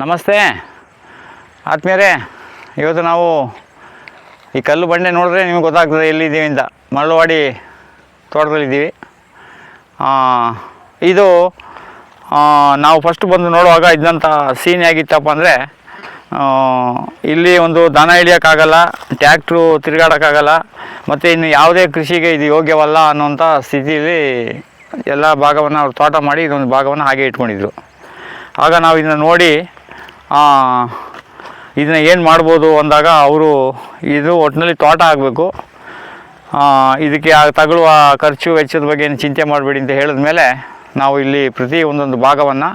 ನಮಸ್ತೆ. ಆತ್ಮೀಯರೇ, ಇವತ್ತು ನಾವು ಈ ಕಲ್ಲು ಬಂಡೆ ನೋಡಿದ್ರೆ ನಿಮಗೆ ಗೊತ್ತಾಗ್ತದೆ ಎಲ್ಲಿದ್ದೀವಿ ಅಂತ. ಮರಳುವಾಡಿ ತೋಟದಲ್ಲಿದ್ದೀವಿ. ಇದು ನಾವು ಫಸ್ಟ್ ಬಂದು ನೋಡುವಾಗ ಇದ್ದಂಥ ಸೀನ್ ಹೇಗಿತ್ತಪ್ಪ ಅಂದರೆ ಇಲ್ಲಿ ಒಂದು ದನ ಹಿಡಿಯೋಕ್ಕಾಗಲ್ಲ ಟ್ಯಾಕ್ಟ್ರು ತಿರುಗಾಡೋಕ್ಕಾಗಲ್ಲ, ಮತ್ತು ಇನ್ನು ಯಾವುದೇ ಕೃಷಿಗೆ ಇದು ಯೋಗ್ಯವಲ್ಲ ಅನ್ನೋಂಥ ಸ್ಥಿತಿಯಲ್ಲಿ ಎಲ್ಲ ಭಾಗವನ್ನು ಅವ್ರು ತೋಟ ಮಾಡಿ ಇದೊಂದು ಭಾಗವನ್ನು ಹಾಗೆ ಇಟ್ಕೊಂಡಿದ್ರು. ಆಗ ನಾವು ಇದನ್ನು ನೋಡಿ ಇದನ್ನ ಏನು ಮಾಡ್ಬೋದು ಅಂದಾಗ ಅವರು ಇದು ಒಟ್ಟಿನಲ್ಲಿ ತೋಟ ಆಗಬೇಕು. ಇದಕ್ಕೆ ತಗುಲುವ ಖರ್ಚು ವೆಚ್ಚದ ಬಗ್ಗೆ ಏನು ಚಿಂತೆ ಮಾಡಬೇಡಿ ಅಂತ ಹೇಳಿದ ಮೇಲೆ ನಾವು ಇಲ್ಲಿ ಪ್ರತಿ ಒಂದೊಂದು ಭಾಗವನ್ನು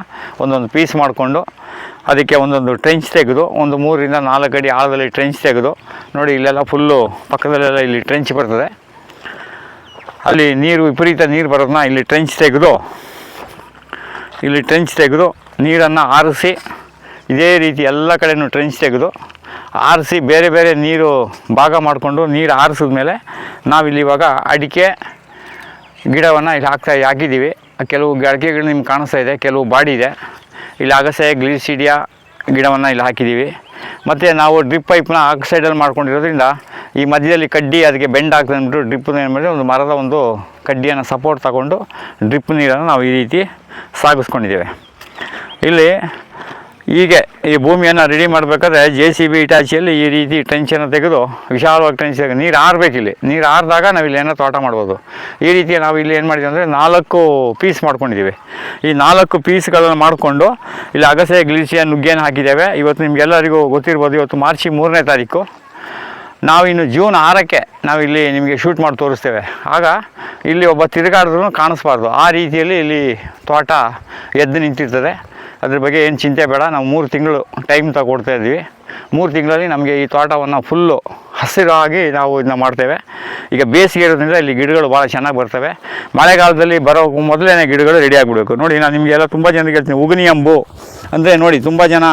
ಒಂದೊಂದು ಪೀಸ್ ಮಾಡಿಕೊಂಡು ಅದಕ್ಕೆ ಒಂದೊಂದು ಟ್ರೆಂಚ್ ತೆಗೆದು ಒಂದು ಮೂರರಿಂದ ನಾಲ್ಕು ಅಡಿ ಆಳದಲ್ಲಿ ಟ್ರೆಂಚ್ ತೆಗೆದು ನೋಡಿ ಇಲ್ಲೆಲ್ಲ ಫುಲ್ಲು ಪಕ್ಕದಲ್ಲೆಲ್ಲ ಇಲ್ಲಿ ಟ್ರೆಂಚ್ ಬರ್ತದೆ. ಅಲ್ಲಿ ನೀರು ವಿಪರೀತ ನೀರು ಬರೋದನ್ನ ಇಲ್ಲಿ ಟ್ರೆಂಚ್ ತೆಗೆದು, ಇಲ್ಲಿ ಟ್ರೆಂಚ್ ತೆಗೆದು ನೀರನ್ನು ಆರಿಸಿ ಇದೇ ರೀತಿ ಎಲ್ಲ ಕಡೆನೂ ಟ್ರೆಂಚ್ ತೆಗೆದು ಆರಿಸಿ ಬೇರೆ ಬೇರೆ ನೀರು ಭಾಗ ಮಾಡಿಕೊಂಡು ನೀರು ಆರಿಸಿದ ಮೇಲೆ ನಾವಿಲ್ಲಿ ಇವಾಗ ಅಡಿಕೆ ಗಿಡವನ್ನು ಇಲ್ಲಿ ಹಾಕ್ತಾ ಹಾಕಿದ್ದೀವಿ ಕೆಲವು ಅಡಿಕೆಗಳು ನಿಮ್ಗೆ ಕಾಣಿಸ್ತಾ ಇದೆ, ಕೆಲವು ಬಾಡಿ ಇದೆ. ಇಲ್ಲಿ ಅಗಸೆ, ಗ್ಲೀಸಿಡಿಯಾ ಗಿಡವನ್ನು ಇಲ್ಲಿ ಹಾಕಿದ್ದೀವಿ. ಮತ್ತು ನಾವು ಡ್ರಿಪ್ ಪೈಪ್ನ ಸೈಡಲ್ಲಿ ಮಾಡ್ಕೊಂಡಿರೋದ್ರಿಂದ ಈ ಮಧ್ಯದಲ್ಲಿ ಕಡ್ಡಿ ಅದಕ್ಕೆ ಬೆಂಡ್ ಆಗ್ತದೆ ಅಂದ್ಬಿಟ್ಟು ಡ್ರಿಪ್ ಮಾಡಿದ್ರೆ ಒಂದು ಮರದ ಒಂದು ಕಡ್ಡಿಯನ್ನು ಸಪೋರ್ಟ್ ತಗೊಂಡು ಡ್ರಿಪ್ ನೀರನ್ನು ನಾವು ಈ ರೀತಿ ಸಾಗಿಸ್ಕೊಂಡಿದ್ದೇವೆ. ಇಲ್ಲಿ ಹೀಗೆ ಈ ಭೂಮಿಯನ್ನು ರೆಡಿ ಮಾಡಬೇಕಾದ್ರೆ ಜೆ ಸಿ ಬಿ ಇಟಾಚಿಯಲ್ಲಿ ಈ ರೀತಿ ಟೆನ್ಷನ್ ತೆಗೆದು ವಿಶಾಲವಾಗಿ ಟೆನ್ಷನ್ ನೀರು ಆರಬೇಕು ಇಲ್ಲಿ ನೀರು ಆರಿದಾಗ ನಾವು ಇಲ್ಲಿ ಏನೋ ತೋಟ ಮಾಡ್ಬೋದು. ಈ ರೀತಿ ನಾವು ಇಲ್ಲಿ ಏನು ಮಾಡಿದ್ದೀವಿ ಅಂದರೆ ನಾಲ್ಕು ಪೀಸ್ ಮಾಡ್ಕೊಂಡಿದ್ದೀವಿ ಈ ನಾಲ್ಕು ಪೀಸ್ಗಳನ್ನು ಮಾಡಿಕೊಂಡು ಇಲ್ಲಿ ಅಗಸೆ ಗ್ಲೀಸಿಯ ನುಗ್ಗೆಯನ್ನು ಹಾಕಿದ್ದೇವೆ. ಇವತ್ತು ನಿಮಗೆಲ್ಲರಿಗೂ ಗೊತ್ತಿರ್ಬೋದು ಇವತ್ತು ಮಾರ್ಚ್ ಮೂರನೇ ತಾರೀಕು. ನಾವು ಇನ್ನು ಜೂನ್ ಆರಕ್ಕೆ ನಾವಿಲ್ಲಿ ನಿಮಗೆ ಶೂಟ್ ಮಾಡಿ ತೋರಿಸ್ತೇವೆ. ಆಗ ಇಲ್ಲಿ ಒಬ್ಬ ತಿರುಗಾಡಿದ್ರು ಕಾಣಿಸ್ಬಾರ್ದು. ಆ ರೀತಿಯಲ್ಲಿ ಇಲ್ಲಿ ತೋಟ ಎದ್ದು ನಿಂತಿರ್ತದೆ. ಅದ್ರ ಬಗ್ಗೆ ಏನು ಚಿಂತೆ ಬೇಡ. ನಾವು ಮೂರು ತಿಂಗಳು ಟೈಮ್ ತಗೊಡ್ತಾ ಇದ್ವಿ. ಮೂರು ತಿಂಗಳಲ್ಲಿ ನಮಗೆ ಈ ತೋಟವನ್ನು ಫುಲ್ಲು ಹಸಿರಾಗಿ ನಾವು ಇದನ್ನ ಮಾಡ್ತೇವೆ. ಈಗ ಬೇಸಿಗೆ ಇರೋದ್ರಿಂದ ಇಲ್ಲಿ ಗಿಡಗಳು ಭಾಳ ಚೆನ್ನಾಗಿ ಬರ್ತವೆ. ಮಳೆಗಾಲದಲ್ಲಿ ಬರೋ ಮೊದಲೇ ಗಿಡಗಳು ರೆಡಿ ಆಗಿಬಿಡಬೇಕು. ನೋಡಿ, ನಾನು ನಿಮಗೆಲ್ಲ ತುಂಬ ಜನ ಹೇಳ್ತೀನಿ ಉಗುನಿ ಅಂಬು ಅಂದರೆ ನೋಡಿ, ತುಂಬ ಜನ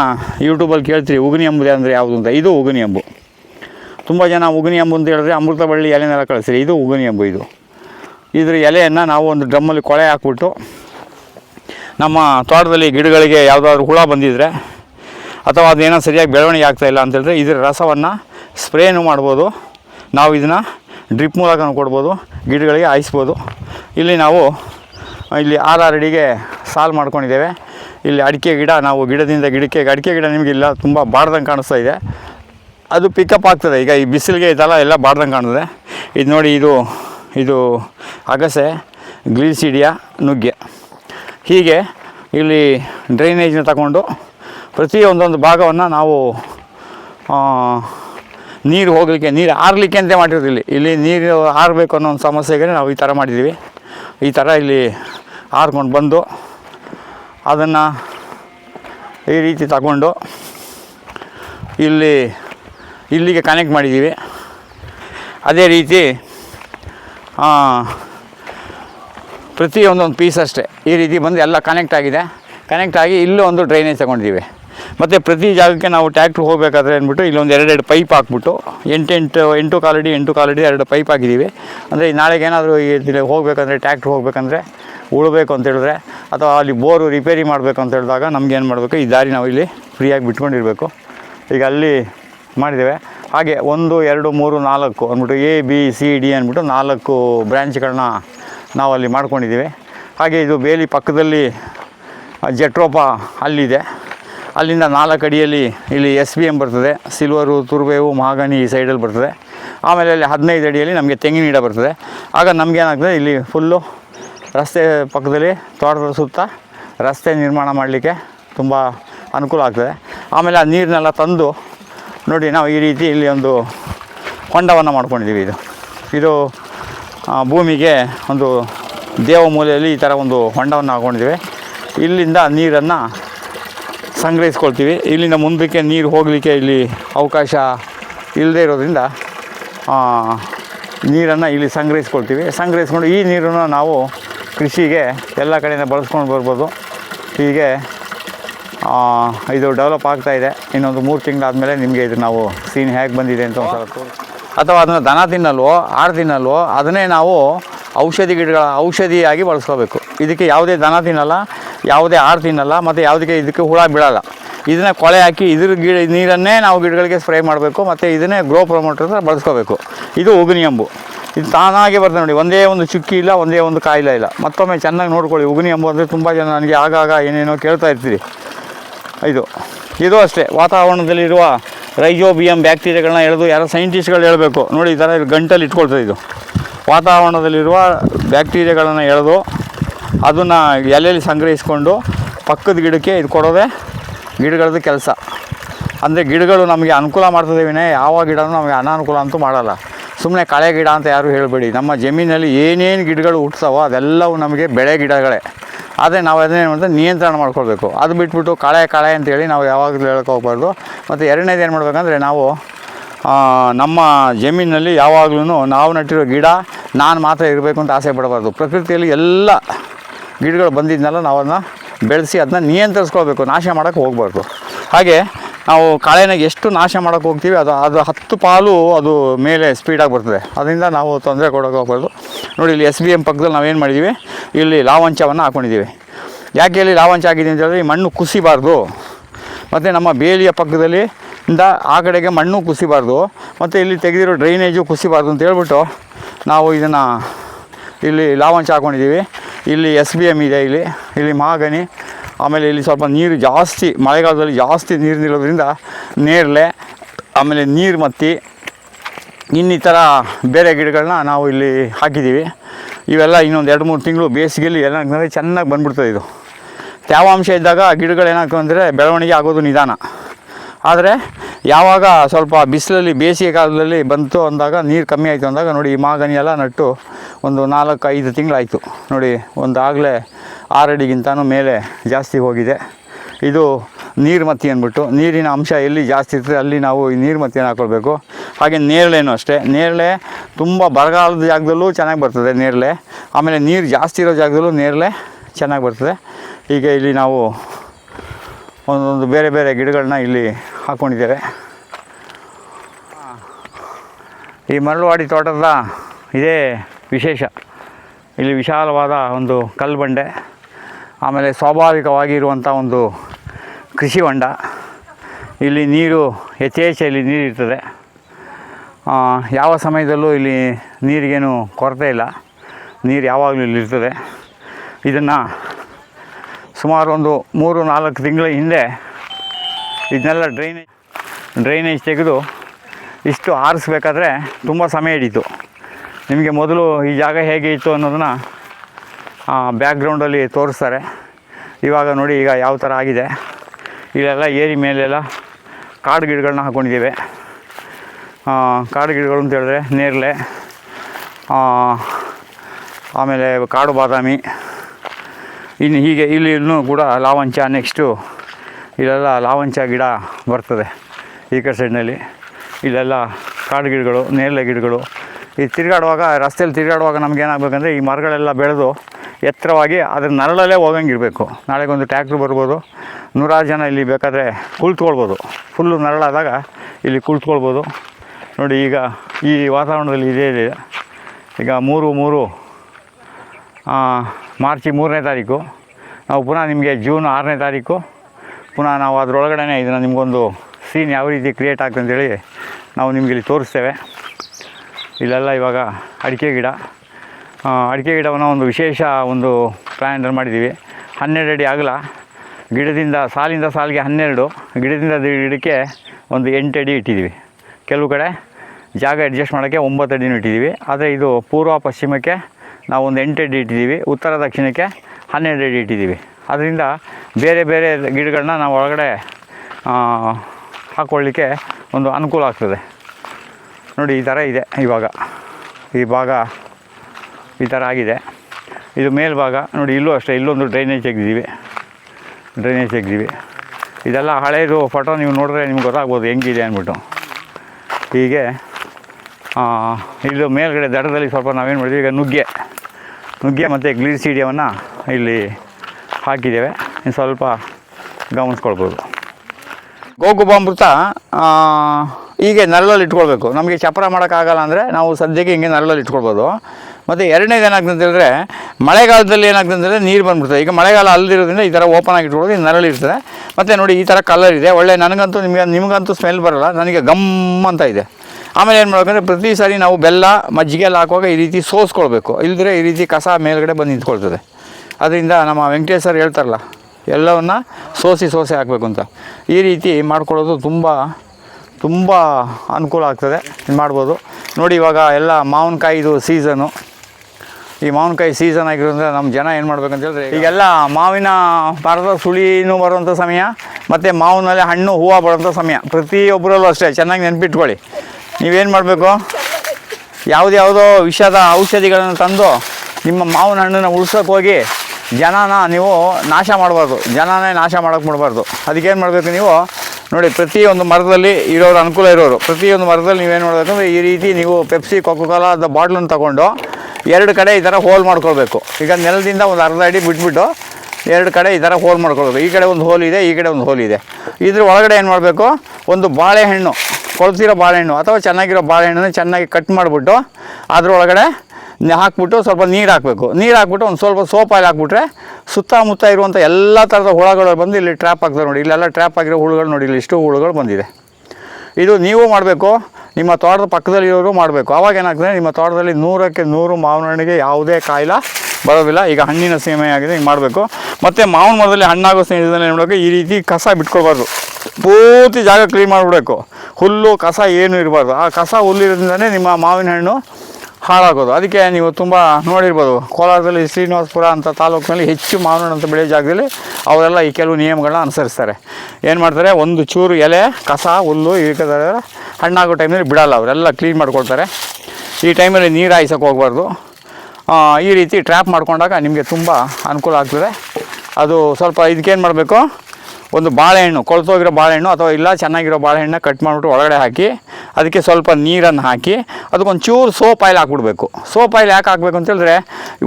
ಯೂಟ್ಯೂಬಲ್ಲಿ ಕೇಳ್ತೀರಿ, ಉಗುನಿ ಅಂಬು ಅಂದರೆ ಯಾವುದು ಅಂತ. ಇದು ಉಗುನಿ ಅಂಬು. ತುಂಬ ಜನ ಉಗುನಿ ಅಂಬು ಅಂತ ಹೇಳಿದ್ರೆ ಅಮೃತ ಬಳ್ಳಿ ಎಲೆನೆಲ್ಲ ಕಳಿಸ್ರಿ. ಇದು ಉಗುನಿ ಅಂಬು ಇದು. ಇದ್ರ ಎಲೆಯನ್ನು ನಾವು ಒಂದು ಡ್ರಮ್ಮಲ್ಲಿ ಕೊಳೆ ಹಾಕ್ಬಿಟ್ಟು ನಮ್ಮ ತೋಟದಲ್ಲಿ ಗಿಡಗಳಿಗೆ ಯಾವುದಾದ್ರು ಹುಳ ಬಂದಿದ್ದರೆ ಅಥವಾ ಅದೇನೋ ಸರಿಯಾಗಿ ಬೆಳವಣಿಗೆ ಆಗ್ತಾಯಿಲ್ಲ ಅಂತೇಳಿದ್ರೆ ಇದರ ರಸವನ್ನು ಸ್ಪ್ರೇನು ಮಾಡ್ಬೋದು. ನಾವು ಇದನ್ನು ಡ್ರಿಪ್ ಮೂಲಕನೂ ಕೊಡ್ಬೋದು, ಗಿಡಗಳಿಗೆ ಹಾಯಿಸ್ಬೋದು. ಇಲ್ಲಿ ನಾವು, ಇಲ್ಲಿ ಆರು ಆರು ಅಡಿಗೆ ಸಾಲು ಮಾಡ್ಕೊಂಡಿದ್ದೇವೆ. ಇಲ್ಲಿ ಅಡಿಕೆ ಗಿಡ, ನಾವು ಗಿಡದಿಂದ ಗಿಡಕ್ಕೆ, ಅಡಿಕೆ ಗಿಡ ನಿಮಗಿಲ್ಲ ತುಂಬ ಬಾಡ್ದಂಗೆ ಕಾಣಿಸ್ತಾ ಇದೆ. ಅದು ಪಿಕಪ್ ಆಗ್ತದೆ. ಈಗ ಈ ಬಿಸಿಲಿಗೆ ಇದೆಲ್ಲ, ಎಲ್ಲ ಬಾಡ್ದಂಗೆ ಕಾಣ್ತದೆ ಇದು ನೋಡಿ, ಇದು ಇದು ಅಗಸೆ ಗ್ಲೀಸಿಡಿಯಾ ನುಗ್ಗೆ. ಹೀಗೆ ಇಲ್ಲಿ ಡ್ರೈನೇಜ್ನ ತಗೊಂಡು ಪ್ರತಿ ಒಂದೊಂದು ಭಾಗವನ್ನು ನಾವು ನೀರು ಹೋಗಲಿಕ್ಕೆ, ನೀರು ಆರಲಿಕ್ಕೆ ಅಂತ ಮಾಡಿರೋದಿಲ್ಲ ಇಲ್ಲಿ. ನೀರು ಆರಬೇಕು ಅನ್ನೋ ಒಂದು ಸಮಸ್ಯೆಗೆ ನಾವು ಈ ಥರ ಮಾಡಿದ್ದೀವಿ. ಈ ಥರ ಇಲ್ಲಿ ಆರ್ಕೊಂಡು ಬಂದು ಅದನ್ನು ಈ ರೀತಿ ತಗೊಂಡು ಇಲ್ಲಿ, ಇಲ್ಲಿಗೆ ಕನೆಕ್ಟ್ ಮಾಡಿದ್ದೀವಿ. ಅದೇ ರೀತಿ ಪ್ರತಿ ಒಂದೊಂದು ಪೀಸ್ ಅಷ್ಟೇ. ಈ ರೀತಿ ಬಂದು ಎಲ್ಲ ಕನೆಕ್ಟ್ ಆಗಿದೆ. ಕನೆಕ್ಟ್ ಆಗಿ ಇಲ್ಲೂ ಒಂದು ಡ್ರೈನೇಜ್ ತಗೊಂಡಿದ್ದೀವಿ. ಮತ್ತು ಪ್ರತಿ ಜಾಗಕ್ಕೆ ನಾವು ಟ್ಯಾಕ್ಟ್ರ್ ಹೋಗಬೇಕಾದ್ರೆ ಅಂದ್ಬಿಟ್ಟು ಇಲ್ಲೊಂದು ಎರಡೆರಡು ಪೈಪ್ ಹಾಕ್ಬಿಟ್ಟು ಎಂಟೆಂಟು, ಎಂಟು ಕಾಲಡಿ ಎಂಟು ಕಾಲಡಿ ಎರಡು ಪೈಪ್ ಹಾಕಿದ್ದೀವಿ. ಅಂದರೆ ನಾಳೆಗೆ ಏನಾದರೂ ಹೋಗಬೇಕಂದ್ರೆ ಟ್ಯಾಕ್ಟ್ರ್ ಹೋಗಬೇಕಂದ್ರೆ ಉಳಬೇಕು ಅಂತ ಹೇಳಿದ್ರೆ, ಅಥವಾ ಅಲ್ಲಿ ಬೋರು ರಿಪೇರಿ ಮಾಡಬೇಕು ಅಂತ ಹೇಳಿದಾಗ ನಮ್ಗೆ ಏನು ಮಾಡಬೇಕು? ಈ ದಾರಿ ನಾವು ಇಲ್ಲಿ ಫ್ರೀಯಾಗಿ ಬಿಟ್ಕೊಂಡಿರಬೇಕು. ಈಗ ಅಲ್ಲಿ ಮಾಡಿದ್ದೇವೆ. ಹಾಗೆ ಒಂದು, ಎರಡು, ಮೂರು, ನಾಲ್ಕು ಅಂದ್ಬಿಟ್ಟು ಎ ಬಿ ಸಿ ಡಿ ಅಂದ್ಬಿಟ್ಟು ನಾಲ್ಕು ಬ್ರ್ಯಾಂಚ್ಗಳನ್ನ ನಾವು ಅಲ್ಲಿ ಮಾಡ್ಕೊಂಡಿದ್ದೀವಿ. ಹಾಗೆ ಇದು ಬೇಲಿ ಪಕ್ಕದಲ್ಲಿ ಜೆಟ್ರೋಪ ಅಲ್ಲಿದೆ. ಅಲ್ಲಿಂದ ನಾಲ್ಕು ಅಡಿಯಲ್ಲಿ ಇಲ್ಲಿ ಎಸ್ ಬಿ ಎಂ ಬರ್ತದೆ. ಸಿಲ್ವರು ತುರ್ಬೇವು ಮಹಾಗಣಿ ಈ ಸೈಡಲ್ಲಿ ಬರ್ತದೆ. ಆಮೇಲೆ ಅಲ್ಲಿ ಹದಿನೈದು ಅಡಿಯಲ್ಲಿ ನಮಗೆ ತೆಂಗಿನ ಗಿಡ ಬರ್ತದೆ. ಆಗ ನಮಗೇನಾಗ್ತದೆ ಇಲ್ಲಿ ಫುಲ್ಲು ರಸ್ತೆ ಪಕ್ಕದಲ್ಲಿ ತೋಟದ ಸುತ್ತ ರಸ್ತೆ ನಿರ್ಮಾಣ ಮಾಡಲಿಕ್ಕೆ ತುಂಬ ಅನುಕೂಲ ಆಗ್ತದೆ. ಆಮೇಲೆ ಆ ನೀರನ್ನೆಲ್ಲ ತಂದು ನೋಡಿ ನಾವು ಈ ರೀತಿ ಇಲ್ಲಿ ಒಂದು ಹೊಂಡವನ್ನು ಮಾಡ್ಕೊಂಡಿದ್ದೀವಿ ಇದು. ಇದು ಭೂಮಿಗೆ ಒಂದು ದೇವ ಮೂಲೆಯಲ್ಲಿ ಈ ಥರ ಒಂದು ಹೊಂಡವನ್ನು ಹಾಕೊಂಡಿದ್ದೇವೆ. ಇಲ್ಲಿಂದ ನೀರನ್ನು ಸಂಗ್ರಹಿಸ್ಕೊಳ್ತೀವಿ. ಇಲ್ಲಿಂದ ಮುಂದಕ್ಕೆ ನೀರು ಹೋಗಲಿಕ್ಕೆ ಇಲ್ಲಿ ಅವಕಾಶ ಇಲ್ಲದೇ ಇರೋದ್ರಿಂದ ನೀರನ್ನು ಇಲ್ಲಿ ಸಂಗ್ರಹಿಸ್ಕೊಳ್ತೀವಿ. ಸಂಗ್ರಹಿಸ್ಕೊಂಡು ಈ ನೀರನ್ನು ನಾವು ಕೃಷಿಗೆ ಎಲ್ಲ ಕಡೆಯಿಂದ ಬಳಸ್ಕೊಂಡು ಬರ್ಬೋದು. ಹೀಗೆ ಇದು ಡೆವಲಪ್ ಆಗ್ತಾಯಿದೆ ಇನ್ನೊಂದು ಮೂರು ತಿಂಗಳಾದಮೇಲೆ ನಿಮಗೆ ಇದು ನಾವು ಸೀನ್ ಹೇಗೆ ಬಂದಿದೆ ಅಂತ ಒಂದು ಅಥವಾ ಅದನ್ನು ದನ ತಿನ್ನಲ್ವೋ ಆಡು ತಿನ್ನಲ್ವೋ, ಅದನ್ನೇ ನಾವು ಔಷಧಿ ಗಿಡಗಳ ಔಷಧಿಯಾಗಿ ಬಳಸ್ಕೋಬೇಕು. ಇದಕ್ಕೆ ಯಾವುದೇ ದನ ತಿನ್ನಲ್ಲ, ಯಾವುದೇ ಆಡು ತಿನ್ನಲ್ಲ, ಮತ್ತು ಯಾವುದಕ್ಕೆ ಇದಕ್ಕೆ ಹುಳ ಬೀಳಲ್ಲ. ಇದನ್ನು ಕೊಳೆ ಹಾಕಿ ಇದ್ರ ಗಿಡ, ನೀರನ್ನೇ ನಾವು ಗಿಡಗಳಿಗೆ ಸ್ಪ್ರೇ ಮಾಡಬೇಕು, ಮತ್ತು ಇದನ್ನೇ ಗ್ರೋ ಪ್ರಮೋಟರ್ ಹತ್ರ ಬಳಸ್ಕೋಬೇಕು. ಇದು ಉಗುನಿಯಂಬು ಇದು ತಾನಾಗೆ ಬರ್ತದೆ ನೋಡಿ, ಒಂದೇ ಒಂದು ಚುಕ್ಕಿ ಇಲ್ಲ, ಒಂದೇ ಒಂದು ಕಾಯಿಲೆ ಇಲ್ಲ. ಮತ್ತೊಮ್ಮೆ ಚೆನ್ನಾಗಿ ನೋಡ್ಕೊಳ್ಳಿ ಉಗುನಿಯಂಬು ಅಂದರೆ ತುಂಬ ಜನ ನನಗೆ ಆಗಾಗ ಏನೇನೋ ಕೇಳ್ತಾ ಇರ್ತೀರಿ. ಇದು ಇದು ಅಷ್ಟೇ. ವಾತಾವರಣದಲ್ಲಿರುವ ರೈಜೋಬಿಯಂ ಬ್ಯಾಕ್ಟೀರಿಯಾಗಳನ್ನ ಎಳೆದು ಯಾರೋ ಸೈಂಟಿಸ್ಟ್ಗಳು ಹೇಳಬೇಕು. ನೋಡಿ ಈ ಥರ ಇಲ್ಲಿ ಗಂಟಲ್ಲಿ ಇಟ್ಕೊಳ್ತದೆ ಇದು. ವಾತಾವರಣದಲ್ಲಿರುವ ಬ್ಯಾಕ್ಟೀರಿಯಾಗಳನ್ನು ಎಳೆದು ಅದನ್ನು ಎಲೆಯಲ್ಲಿ ಸಂಗ್ರಹಿಸ್ಕೊಂಡು ಪಕ್ಕದ ಗಿಡಕ್ಕೆ ಇದು ಕೊಡೋದೇ ಗಿಡಗಳದ್ದು ಕೆಲಸ. ಅಂದರೆ ಗಿಡಗಳು ನಮಗೆ ಅನುಕೂಲ ಮಾಡ್ತದೆ ವಿನೇ ಯಾವ ಗಿಡನೂ ನಮಗೆ ಅನಾನುಕೂಲ ಅಂತೂ ಮಾಡಲ್ಲ. ಸುಮ್ಮನೆ ಕಳೆ ಗಿಡ ಅಂತ ಯಾರು ಹೇಳಬೇಡಿ. ನಮ್ಮ ಜಮೀನಲ್ಲಿ ಏನೇನು ಗಿಡಗಳು ಹುಟ್ತಾವೋ ಅದೆಲ್ಲವೂ ನಮಗೆ ಬೆಳೆ ಗಿಡಗಳೇ. ಆದರೆ ನಾವು ಅದನ್ನೇನು ಮಾಡ್ತೀವಿ ನಿಯಂತ್ರಣ ಮಾಡ್ಕೊಳ್ಬೇಕು. ಅದು ಬಿಟ್ಬಿಟ್ಟು ಕಳೆ ಕಳೆ ಅಂತೇಳಿ ನಾವು ಯಾವಾಗಲೂ ಹೇಳಕ್ಕೆ ಹೋಗ್ಬಾರ್ದು. ಮತ್ತು ಎರಡನೇದು ಏನು ಮಾಡಬೇಕಂದ್ರೆ ನಾವು ನಮ್ಮ ಜಮೀನಿನಲ್ಲಿ ಯಾವಾಗಲೂ ನಾವು ನಟ್ಟಿರೋ ಗಿಡ, ನಾನು ಮಾತ್ರ ಇರಬೇಕು ಅಂತ ಆಸೆ ಪಡಬಾರ್ದು. ಪ್ರಕೃತಿಯಲ್ಲಿ ಎಲ್ಲ ಗಿಡಗಳು ಬಂದಿದ್ನೆಲ್ಲ ನಾವು ಅದನ್ನ ಬೆಳೆಸಿ ಅದನ್ನ ನಿಯಂತ್ರಿಸ್ಕೊಳ್ಬೇಕು. ನಾಶ ಮಾಡೋಕ್ಕೆ ಹೋಗ್ಬಾರ್ದು. ಹಾಗೆ ನಾವು ಕಾಳೆನ ಎಷ್ಟು ನಾಶ ಮಾಡೋಕೆ ಹೋಗ್ತೀವಿ, ಅದು ಅದು ಹತ್ತು ಪಾಲು ಅದು ಮೇಲೆ ಸ್ಪೀಡಾಗಿ ಬರ್ತದೆ. ಅದರಿಂದ ನಾವು ತೊಂದರೆ ಕೊಡೋಕೆ ಹೋಗ್ಬಾರ್ದು. ನೋಡಿ, ಇಲ್ಲಿ ಎಸ್ ಬಿ ಎಂ ಪಕ್ಕದಲ್ಲಿ ನಾವೇನು ಮಾಡಿದ್ದೀವಿ ಇಲ್ಲಿ ಲಾವಂಚವನ್ನು ಹಾಕ್ಕೊಂಡಿದ್ದೀವಿ ಯಾಕೆ ಇಲ್ಲಿ ಲಾವಂಚ ಆಗಿದೆ ಅಂತ ಹೇಳಿದ್ರೆ, ಈ ಮಣ್ಣು ಕುಸಿಬಾರ್ದು. ಮತ್ತು ನಮ್ಮ ಬೇಲಿಯ ಪಕ್ಕದಲ್ಲಿ ಇಂದ ಆ ಕಡೆಗೆ ಮಣ್ಣು ಕುಸಿಬಾರ್ದು. ಮತ್ತು ಇಲ್ಲಿ ತೆಗೆದಿರೋ ಡ್ರೈನೇಜು ಕುಸಿಬಾರ್ದು ಅಂತ ಹೇಳ್ಬಿಟ್ಟು ನಾವು ಇದನ್ನು ಇಲ್ಲಿ ಲಾವಂಚ ಹಾಕ್ಕೊಂಡಿದ್ದೀವಿ ಇಲ್ಲಿ ಎಸ್ ಬಿ ಎಂ ಇದೆ ಇಲ್ಲಿ. ಇಲ್ಲಿ ಮಹಾಗನಿ ಆಮೇಲೆ ಇಲ್ಲಿ ಸ್ವಲ್ಪ ನೀರು ಜಾಸ್ತಿ, ಮಳೆಗಾಲದಲ್ಲಿ ಜಾಸ್ತಿ ನೀರು ನಿಲ್ಲೋದ್ರಿಂದ ನೇರಳೆ, ಆಮೇಲೆ ನೀರು ಮತ್ತಿ ಇನ್ನಿತರ ಬೇರೆ ಗಿಡಗಳನ್ನ ನಾವು ಇಲ್ಲಿ ಹಾಕಿದ್ದೀವಿ. ಇವೆಲ್ಲ ಇನ್ನೊಂದು ಎರಡು ಮೂರು ತಿಂಗಳು ಬೇಸಿಗೆಯಲ್ಲಿ ಎಲ್ಲ ಚೆನ್ನಾಗಿ ಬಂದ್ಬಿಡ್ತದೆ ಇದು. ತೇವಾಂಶ ಇದ್ದಾಗ ಗಿಡಗಳು ಏನಾಗ್ತದೆ ಅಂದರೆ ಬೆಳವಣಿಗೆ ಆಗೋದು ನಿಧಾನ. ಆದರೆ ಯಾವಾಗ ಸ್ವಲ್ಪ ಬಿಸಿಲಲ್ಲಿ ಬೇಸಿಗೆ ಕಾಲದಲ್ಲಿ ಬಂತು ಅಂದಾಗ, ನೀರು ಕಮ್ಮಿ ಆಯಿತು ಅಂದಾಗ ನೋಡಿ ಈ ಮಾಗನಿ ಎಲ್ಲ ನಟ್ಟು ಒಂದು ನಾಲ್ಕು ಐದು ತಿಂಗಳಾಯಿತು. ನೋಡಿ ಒಂದು ಆರಡಿಗಿಂತನೂ ಮೇಲೆ ಜಾಸ್ತಿ ಹೋಗಿದೆ. ಇದು ನೀರ್ಮತಿ ಅಂದ್ಬಿಟ್ಟು ನೀರಿನ ಅಂಶ ಎಲ್ಲಿ ಜಾಸ್ತಿ ಇರ್ತದೆ ಅಲ್ಲಿ ನಾವು ಈ ನೀರ್ಮತಿಯನ್ನು ಹಾಕ್ಕೊಳ್ಬೇಕು ಹಾಗೆ ನೇರಳೆನೂ ಅಷ್ಟೇ. ನೇರಳೆ ತುಂಬ ಬರಗಾಲದ ಜಾಗದಲ್ಲೂ ಚೆನ್ನಾಗಿ ಬರ್ತದೆ ನೇರಳೆ. ಆಮೇಲೆ ನೀರು ಜಾಸ್ತಿ ಇರೋ ಜಾಗದಲ್ಲೂ ನೇರಳೆ ಚೆನ್ನಾಗಿ ಬರ್ತದೆ. ಈಗ ಇಲ್ಲಿ ನಾವು ಒಂದೊಂದು ಬೇರೆ ಬೇರೆ ಗಿಡಗಳನ್ನ ಇಲ್ಲಿ ಹಾಕ್ಕೊಂಡಿದ್ದೇವೆ ಈ ಮರಳುವಾಡಿ ತೋಟದ ಇದೇ ವಿಶೇಷ. ಇಲ್ಲಿ ವಿಶಾಲವಾದ ಒಂದು ಕಲ್ಲು ಬಂಡೆ ಆಮೇಲೆ ಸ್ವಾಭಾವಿಕವಾಗಿರುವಂಥ ಒಂದು ಕೃಷಿ ಹೊಂಡ. ಇಲ್ಲಿ ನೀರು ಯಥೇಚ್ಛ ಇಲ್ಲಿ ನೀರು ಇರ್ತದೆ. ಆ, ಯಾವ ಸಮಯದಲ್ಲೂ ಇಲ್ಲಿ ನೀರಿಗೇನು ಕೊರತೆ ಇಲ್ಲ. ನೀರು ಯಾವಾಗಲೂ ಇಲ್ಲಿ ಇರ್ತದೆ. ಇದನ್ನು ಸುಮಾರು ಒಂದು ಮೂರು ನಾಲ್ಕು ತಿಂಗಳ ಹಿಂದೆ ಇದನ್ನೆಲ್ಲ ಡ್ರೈನೇಜ್ ಡ್ರೈನೇಜ್ ತೆಗೆದು ಇಷ್ಟು ಆರಿಸ್ಬೇಕಾದ್ರೆ ತುಂಬ ಸಮಯ ಹಿಡೀತು. ನಿಮಗೆ ಮೊದಲು ಈ ಜಾಗ ಹೇಗೆ ಇತ್ತು ಅನ್ನೋದನ್ನು ಬ್ಯಾಕ್ಗ್ರೌಂಡಲ್ಲಿ ತೋರಿಸ್ತಾರೆ. ಇವಾಗ ನೋಡಿ ಈಗ ಯಾವ ಥರ ಆಗಿದೆ. ಇಲ್ಲೆಲ್ಲ ಏರಿ ಮೇಲೆಲ್ಲ ಕಾಡು ಗಿಡಗಳನ್ನ ಹಾಕ್ಕೊಂಡಿದ್ದೀವಿ ಕಾಡು ಗಿಡಗಳು ಅಂತ ಹೇಳಿದ್ರೆ ನೇರಳೆ ಆಮೇಲೆ ಕಾಡು ಬಾದಾಮಿ, ಇನ್ನು ಹೀಗೆ ಇಲ್ಲಿ ಇನ್ನೂ ಕೂಡ ಲಾವಂಚ ನೆಕ್ಸ್ಟು ಇಲ್ಲೆಲ್ಲ ಲಾವಂಚ ಗಿಡ ಬರ್ತದೆ ಈ ಕಡೆ ಸೈಡ್ನಲ್ಲಿ ಇಲ್ಲೆಲ್ಲ ಕಾಡು ಗಿಡಗಳು, ನೇರಳೆ ಗಿಡಗಳು. ಈ ತಿರುಗಾಡುವಾಗ, ರಸ್ತೆಯಲ್ಲಿ ತಿರುಗಾಡುವಾಗ ನಮಗೇನಾಗಬೇಕಂದ್ರೆ ಈ ಮರಗಳೆಲ್ಲ ಬೆಳೆದು ಎತ್ತರವಾಗಿ ಅದ್ರ ನರಳಲ್ಲೇ ಹೋಗಂಗಿರಬೇಕು ನಾಳೆಗೊಂದು ಟ್ಯಾಕ್ಟ್ರ್ ಬರ್ಬೋದು. ನೂರಾರು ಜನ ಇಲ್ಲಿ ಬೇಕಾದರೆ ಕುಳಿತುಕೊಳ್ಬೋದು ಫುಲ್ಲು ನರಳಾದಾಗ ಇಲ್ಲಿ ಕುಳಿತುಕೊಳ್ಬೋದು ನೋಡಿ ಈಗ ಈ ವಾತಾವರಣದಲ್ಲಿ ಇದೇ ಇದೆ. ಈಗ ಮೂರು ಮೂರು ಮಾರ್ಚಿ ಮೂರನೇ ತಾರೀಕು. ನಾವು ಪುನಃ ನಿಮಗೆ ಜೂನ್ ಆರನೇ ತಾರೀಕು. ಪುನಃ ನಾವು ಅದರೊಳಗಡೆ ಇದನ್ನು ನಿಮಗೊಂದು ಸೀನ್ ಯಾವ ರೀತಿ ಕ್ರಿಯೇಟ್ ಆಗ್ತದೆ ಅಂತೇಳಿ ನಾವು ನಿಮಗೆ ಇಲ್ಲಿ ತೋರಿಸ್ತೇವೆ. ಇಲ್ಲೆಲ್ಲ ಇವಾಗ ಅಡಿಕೆ ಗಿಡ. ಅಡಿಕೆ ಗಿಡವನ್ನು ಒಂದು ವಿಶೇಷ ಒಂದು ಪ್ಲ್ಯಾನ್ ಮಾಡಿದ್ದೀವಿ ಹನ್ನೆರಡು ಅಡಿ ಆಗಲ ಗಿಡದಿಂದ ಸಾಲಿಂದ ಸಾಲಿಗೆ ಹನ್ನೆರಡು, ಗಿಡದಿಂದ ಗಿಡಕ್ಕೆ ಒಂದು ಎಂಟು ಅಡಿ ಇಟ್ಟಿದ್ದೀವಿ ಕೆಲವು ಕಡೆ ಜಾಗ ಅಡ್ಜಸ್ಟ್ ಮಾಡೋಕ್ಕೆ ಒಂಬತ್ತು ಅಡಿನೂ ಇಟ್ಟಿದ್ದೀವಿ ಆದರೆ ಇದು ಪೂರ್ವ ಪಶ್ಚಿಮಕ್ಕೆ ನಾವು ಒಂದು ಎಂಟು ಅಡಿ ಇಟ್ಟಿದ್ದೀವಿ ಉತ್ತರ ದಕ್ಷಿಣಕ್ಕೆ ಹನ್ನೆರಡು ಅಡಿ ಇಟ್ಟಿದ್ದೀವಿ ಅದರಿಂದ ಬೇರೆ ಬೇರೆ ಗಿಡಗಳನ್ನ ನಾವು ಒಳಗಡೆ ಹಾಕ್ಕೊಳ್ಳಿಕ್ಕೆ ಒಂದು ಅನುಕೂಲ ಆಗ್ತದೆ. ನೋಡಿ, ಈ ಥರ ಇದೆ ಇವಾಗ. ಈ ಭಾಗ ಈ ಥರ ಆಗಿದೆ. ಇದು ಮೇಲ್ಭಾಗ, ನೋಡಿ ಇಲ್ಲೂ ಅಷ್ಟೇ, ಇಲ್ಲೊಂದು ಡ್ರೈನೇಜ್ ತೆಗ್ದಿದ್ದೀವಿ. ಡ್ರೈನೇಜ್ ತೆಗ್ದೀವಿ ಇದೆಲ್ಲ ಹಳೇದು ಫೋಟೋ ನೀವು ನೋಡಿದ್ರೆ ನಿಮ್ಗೆ ಗೊತ್ತಾಗ್ಬೋದು ಹೆಂಗಿದೆ ಅಂದ್ಬಿಟ್ಟು. ಹೀಗೆ ಇದು ಮೇಲ್ಗಡೆ ದಡದಲ್ಲಿ ಸ್ವಲ್ಪ ನಾವೇನು ಮಾಡಿದ್ವಿ ಈಗ ನುಗ್ಗೆ ನುಗ್ಗೆ ಮತ್ತು ಗ್ಲೀಸಿಡಿಯವನ್ನು ಇಲ್ಲಿ ಹಾಕಿದ್ದೇವೆ. ಇನ್ನು ಸ್ವಲ್ಪ ಗಮನಿಸ್ಕೊಳ್ಬೋದು. ಗೋಗುಬಾಮೃತ ಹೀಗೆ ನೆರಳಲ್ಲಿ ಇಟ್ಕೊಳ್ಬೇಕು. ನಮಗೆ ಚಪ್ಪರ ಮಾಡೋಕ್ಕಾಗಲ್ಲ ಅಂದರೆ ನಾವು ಸದ್ಯಕ್ಕೆ ಹಿಂಗೆ ನೆರಳಲ್ಲಿ ಇಟ್ಕೊಳ್ಬೋದು. ಮತ್ತು ಎರಡನೇದು ಏನಾಗ್ತದೆ ಹೇಳಿದ್ರೆ, ಮಳೆಗಾಲದಲ್ಲಿ ಏನಾಗ್ತದೆ ಅಂತಂದರೆ ನೀರು ಬಂದ್ಬಿಡ್ತದೆ. ಈಗ ಮಳೆಗಾಲ ಅಲ್ಲದಿರೋದ್ರಿಂದ ಈ ಥರ ಓಪನ್ ಆಗಿ ಇಟ್ಕೊಳ್ಳೋದು ಇದು ನರಳಿರ್ತದೆ. ಮತ್ತು ನೋಡಿ ಈ ಥರ ಕಲರ್ ಇದೆ. ಒಳ್ಳೆ ನನಗಂತೂ ನಿಮಗೆ, ನಿಮಗಂತೂ ಸ್ಮೆಲ್ ಬರೋಲ್ಲ. ನನಗೆ ಗಮ್ ಅಂತ ಇದೆ. ಆಮೇಲೆ ಏನು ಮಾಡಬೇಕಂದ್ರೆ ಪ್ರತಿ ಸಾರಿ ನಾವು ಬೆಲ್ಲ ಮಜ್ಜಿಗೆ ಎಲ್ಲ ಹಾಕುವಾಗ ಈ ರೀತಿ ಸೋಸ್ಕೊಳ್ಬೇಕು. ಇಲ್ಲದ್ರೆ ಈ ರೀತಿ ಕಸ ಮೇಲ್ಗಡೆ ಬಂದು ನಿಂತ್ಕೊಳ್ತದೆ. ಅದರಿಂದ ನಮ್ಮ ವೆಂಕಟೇಶ್ ಸರ್ ಹೇಳ್ತಾರಲ್ಲ, ಎಲ್ಲವನ್ನು ಸೋಸಿ ಸೋಸಿ ಹಾಕಬೇಕು ಅಂತ. ಈ ರೀತಿ ಮಾಡ್ಕೊಳ್ಳೋದು ತುಂಬ ತುಂಬ ಅನುಕೂಲ ಆಗ್ತದೆ. ಮಾಡ್ಬೋದು. ನೋಡಿ ಇವಾಗ ಎಲ್ಲ ಮಾವಿನಕಾಯಿದು ಸೀಸನು ಈ ಮಾವಿನಕಾಯಿ ಸೀಸನ್ ಆಗಿರೋದ್ರಿಂದ ನಮ್ಮ ಜನ ಏನು ಮಾಡ್ಬೇಕಂತ ಹೇಳಿದ್ರೆ ಈಗೆಲ್ಲ ಮಾವಿನ ಮರದ ಸುಳಿನೂ ಬರುವಂಥ ಸಮಯ ಮತ್ತು ಮಾವಿನಲ್ಲಿ ಹಣ್ಣು ಹೂವು ಬರುವಂಥ ಸಮಯ. ಪ್ರತಿಯೊಬ್ಬರಲ್ಲೂ ಅಷ್ಟೇ ಚೆನ್ನಾಗಿ ನೆನಪಿಟ್ಕೊಳ್ಳಿ. ನೀವೇನು ಮಾಡಬೇಕು? ಯಾವುದ್ಯಾವುದೋ ವಿಷದ ಔಷಧಿಗಳನ್ನು ತಂದು ನಿಮ್ಮ ಮಾವಿನ ಹಣ್ಣನ್ನು ಉಳ್ಸೋಕೆ ಹೋಗಿ ಜನನ ನೀವು ನಾಶ ಮಾಡಬಾರ್ದು. ಜನನೇ ನಾಶ ಮಾಡೋಕೆ ಮಾಡಬಾರ್ದು ಅದಕ್ಕೇನು ಮಾಡಬೇಕು ನೀವು? ನೋಡಿ ಪ್ರತಿಯೊಂದು ಮರದಲ್ಲಿ ಇರೋರು ಅನುಕೂಲ ಇರೋರು. ಪ್ರತಿಯೊಂದು ಮರದಲ್ಲಿ ನೀವೇನು ಮಾಡಬೇಕಂದ್ರೆ ಈ ರೀತಿ ನೀವು ಪೆಪ್ಸಿ ಕೊಕೊಕೋಲಾದ ಬಾಟ್ಲನ್ನು ತಗೊಂಡು ಎರಡು ಕಡೆ ಈ ಥರ ಹೋಲ್ ಮಾಡ್ಕೊಳ್ಬೇಕು. ಈಗ ನೆಲದಿಂದ ಒಂದು ಅರ್ಧ ಅಡಿ ಬಿಟ್ಬಿಟ್ಟು ಎರಡು ಕಡೆ ಈ ಥರ ಹೋಲ್ ಮಾಡ್ಕೊಳ್ಬೇಕು. ಈ ಕಡೆ ಒಂದು ಹೋಲ್ ಇದೆ, ಈ ಕಡೆ ಒಂದು ಹೋಲ್ ಇದೆ. ಇದ್ರ ಒಳಗಡೆ ಏನು ಮಾಡಬೇಕು? ಒಂದು ಬಾಳೆಹಣ್ಣು, ಕೊಳ್ತಿರೋ ಬಾಳೆಹಣ್ಣು ಅಥವಾ ಚೆನ್ನಾಗಿರೋ ಬಾಳೆಹಣ್ಣನ್ನು ಚೆನ್ನಾಗಿ ಕಟ್ ಮಾಡಿಬಿಟ್ಟು ಅದರೊಳಗಡೆ ಹಾಕ್ಬಿಟ್ಟು ಸ್ವಲ್ಪ ನೀರು ಹಾಕಬೇಕು. ನೀರು ಹಾಕ್ಬಿಟ್ಟು ಒಂದು ಸ್ವಲ್ಪ ಸೋಪ್ ಆಯಿಲ್ ಹಾಕ್ಬಿಟ್ರೆ ಸುತ್ತಮುತ್ತ ಇರುವಂಥ ಎಲ್ಲ ಥರದ ಹುಳಗಳು ಬಂದು ಇಲ್ಲಿ ಟ್ರ್ಯಾಪ್ ಹಾಕ್ತಾರೆ ನೋಡಿ. ಇಲ್ಲೆಲ್ಲ ಟ್ರ್ಯಾಪ್ ಆಗಿರೋ ಹುಳುಗಳು ನೋಡಿ, ಇಲ್ಲಿ ಇಷ್ಟು ಹುಳುಗಳು ಬಂದಿದೆ. ಇದು ನೀವು ಮಾಡಬೇಕು, ನಿಮ್ಮ ತೋಟದ ಪಕ್ಕದಲ್ಲಿರೋರು ಮಾಡಬೇಕು. ಆವಾಗ ಏನಾಗ್ತದೆ, ನಿಮ್ಮ ತೋಟದಲ್ಲಿ ನೂರಕ್ಕೆ ನೂರು ಮಾವಿನ ಹಣ್ಣಿಗೆ ಯಾವುದೇ ಕಾಯಿಲೆ ಬರೋದಿಲ್ಲ. ಈಗ ಹಣ್ಣಿನ ಸೀಮೆ ಆಗಿದೆ, ಹಿಂಗೆ ಮಾಡಬೇಕು. ಮತ್ತು ಮಾವಿನ ಮರದಲ್ಲಿ ಹಣ್ಣಾಗೋ ಸ್ನೇಹಿತರಲ್ಲಿ ಏನು ಮಾಡಬೇಕು ಈ ರೀತಿ ಕಸ ಬಿಟ್ಕೋಬಾರ್ದು ಪೂರ್ತಿ ಜಾಗ ಕ್ಲೀನ್ ಮಾಡಿಬಿಡಬೇಕು. ಹುಲ್ಲು, ಕಸ ಏನು ಇರಬಾರ್ದು. ಆ ಕಸ ಹುಲ್ಲಿರೋದ್ರಿಂದನೇ ನಿಮ್ಮ ಮಾವಿನ ಹಣ್ಣು ಹಾಳಾಗೋದು. ಅದಕ್ಕೆ ನೀವು ತುಂಬ ನೋಡಿರ್ಬೋದು. ಕೋಲಾರದಲ್ಲಿ ಶ್ರೀನಿವಾಸಪುರ ಅಂತ ತಾಲೂಕಿನಲ್ಲಿ ಹೆಚ್ಚು ಮಾವಿನ ಅಂತ ಬೆಳೆಯೋ ಜಾಗದಲ್ಲಿ ಅವರೆಲ್ಲ ಈ ಕೆಲವು ನಿಯಮಗಳನ್ನ ಅನುಸರಿಸ್ತಾರೆ. ಏನು ಮಾಡ್ತಾರೆ? ಒಂದು ಚೂರು ಎಲೆ, ಕಸ, ಹುಲ್ಲು ಥರ ಹಣ್ಣಾಗೋ ಟೈಮಲ್ಲಿ ಬಿಡಲ್ಲ ಅವರೆಲ್ಲ ಕ್ಲೀನ್ ಮಾಡ್ಕೊಳ್ತಾರೆ. ಈ ಟೈಮಲ್ಲಿ ನೀರು ಹಾಯ್ಸೋಕೆ ಹೋಗ್ಬಾರ್ದು. ಈ ರೀತಿ ಟ್ರ್ಯಾಪ್ ಮಾಡ್ಕೊಂಡಾಗ ನಿಮಗೆ ತುಂಬ ಅನುಕೂಲ ಆಗ್ತದೆ. ಅದು ಸ್ವಲ್ಪ ಇದಕ್ಕೇನು ಮಾಡಬೇಕು? ಒಂದು ಬಾಳೆಹಣ್ಣು, ಕೊಳ್ತೋಗಿರೋ ಬಾಳೆಹಣ್ಣು ಅಥವಾ ಇಲ್ಲ ಚೆನ್ನಾಗಿರೋ ಬಾಳೆಹಣ್ಣು ಕಟ್ ಮಾಡಿಬಿಟ್ಟು ಒಳಗಡೆ ಹಾಕಿ ಅದಕ್ಕೆ ಸ್ವಲ್ಪ ನೀರನ್ನು ಹಾಕಿ ಅದಕ್ಕೊಂದು ಚೂರು ಸೋಪ್ ಆಯಿಲ್ ಹಾಕ್ಬಿಡ್ಬೇಕು. ಸೋಪ್ ಆಯಿಲ್ ಯಾಕೆ ಹಾಕಬೇಕು ಅಂತೇಳಿದ್ರೆ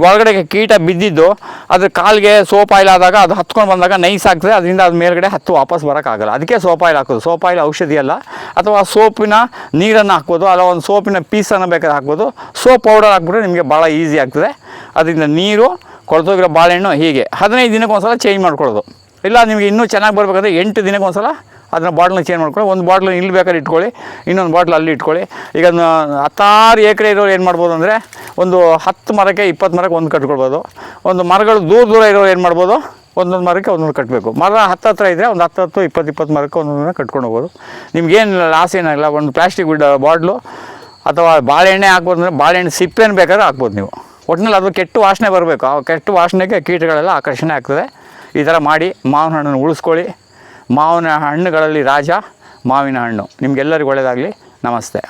ಒಳಗಡೆ ಕೀಟ ಬಿದ್ದಿದ್ದು ಅದ್ರ ಕಾಲಿಗೆ ಸೋಪ್ ಆಯಿಲ್ ಆದಾಗ ಅದು ಹತ್ಕೊಂಡು ಬಂದಾಗ ನೈಸ್ ಆಗ್ತದೆ, ಅದರಿಂದ ಅದು ಮೇಲ್ಗಡೆ ಹತ್ತು ವಾಪಸ್ ಬರೋಕ್ಕಾಗಲ್ಲ. ಅದಕ್ಕೆ ಸೋಪ್ ಆಯಿಲ್ ಹಾಕೋದು. ಸೋಪ್ ಆಯಿಲ್ ಔಷಧಿ ಅಲ್ಲ. ಅಥವಾ ಸೋಪಿನ ನೀರನ್ನು ಹಾಕ್ಬೋದು, ಅಲ್ಲ ಒಂದು ಸೋಪಿನ ಪೀಸನ್ನು ಬೇಕಾದ್ರೆ ಹಾಕ್ಬೋದು. ಸೋಪ್ ಪೌಡರ್ ಹಾಕ್ಬಿಟ್ರೆ ನಿಮಗೆ ಭಾಳ ಈಸಿ ಆಗ್ತದೆ. ಅದರಿಂದ ನೀರು ಕೊಳ್ತೋಗಿರೋ ಬಾಳೆಹಣ್ಣು ಹೀಗೆ. ಹದಿನೈದು ದಿನಕ್ಕೆ ಒಂದ್ಸಲ ಚೇಂಜ್ ಮಾಡ್ಕೊಳ್ಳೋದು. ಇಲ್ಲ, ನಿಮಗೆ ಇನ್ನೂ ಚೆನ್ನಾಗಿ ಬರಬೇಕಂದ್ರೆ ಎಂಟು ದಿನಕ್ಕೆ ಒಂದ್ಸಲ ಅದನ್ನ ಬಾಟ್ಲನ್ನ ಚೇಂಜ್ ಮಾಡ್ಕೊಳ್ಳಿ. ಒಂದು ಬಾಟ್ಲ್ ಇಲ್ಲಿ ಬೇಕಾದ್ರೆ ಇಟ್ಕೊಳ್ಳಿ, ಇನ್ನೊಂದು ಬಾಟ್ಲ್ ಅಲ್ಲಿ ಇಟ್ಕೊಳ್ಳಿ. ಈಗ ಹತ್ತಾರು ಎಕರೆ ಇರೋರು ಏನು ಮಾಡ್ಬೋದು ಅಂದರೆ ಒಂದು ಹತ್ತು ಮರಕ್ಕೆ ಇಪ್ಪತ್ತು ಮರಕ್ಕೆ ಒಂದು ಕಟ್ಕೊಳ್ಬೋದು. ಒಂದು ಮರಗಳು ದೂರ ದೂರ ಇರೋರು ಏನು ಮಾಡ್ಬೋದು, ಒಂದೊಂದು ಮರಕ್ಕೆ ಒಂದೊಂದು ಕಟ್ಟಬೇಕು ಮರ ಹತ್ತು ಹತ್ರ ಇದ್ದರೆ ಒಂದು ಹತ್ತು ಹತ್ತು, ಇಪ್ಪತ್ತು ಇಪ್ಪತ್ತು ಮರಕ್ಕೆ ಒಂದೊಂದನ್ನು ಕಟ್ಕೊಂಡು ಹೋಗ್ಬೋದು ನಿಮ್ಗೇನು ಲಾಸ್ ಏನಾಗಿಲ್ಲ, ಒಂದು ಪ್ಲಾಸ್ಟಿಕ್ ಗುಡ್ಡ ಬಾಟ್ಲು ಅಥವಾ ಬಾಳೆಹಣ್ಣೆ ಹಾಕ್ಬೋದು ಅಂದರೆ ಬಾಳೆಹಣ್ಣೆ ಸಿಪ್ಪೇನು ಬೇಕಾದ್ರೆ ಹಾಕ್ಬೋದು ನೀವು. ಒಟ್ಟಿನಲ್ಲಿ ಅದು ಕೆಟ್ಟು ವಾಸನೆ ಬರಬೇಕು. ಆ ಕೆಟ್ಟು ವಾಸನೆಗೆ ಕೀಟಗಳೆಲ್ಲ ಆಕರ್ಷಣೆ ಆಗ್ತದೆ. ಈ ಥರ ಮಾಡಿ ಮಾವಿನ ಹಣ್ಣನ್ನು ಉಳಿಸ್ಕೊಳ್ಳಿ. ಮಾವಿನ ಹಣ್ಣುಗಳಲ್ಲಿ ರಾಜ ಮಾವಿನ ಹಣ್ಣು. ನಿಮಗೆಲ್ಲರಿಗೂ ಒಳ್ಳೆಯದಾಗಲಿ ನಮಸ್ತೆ.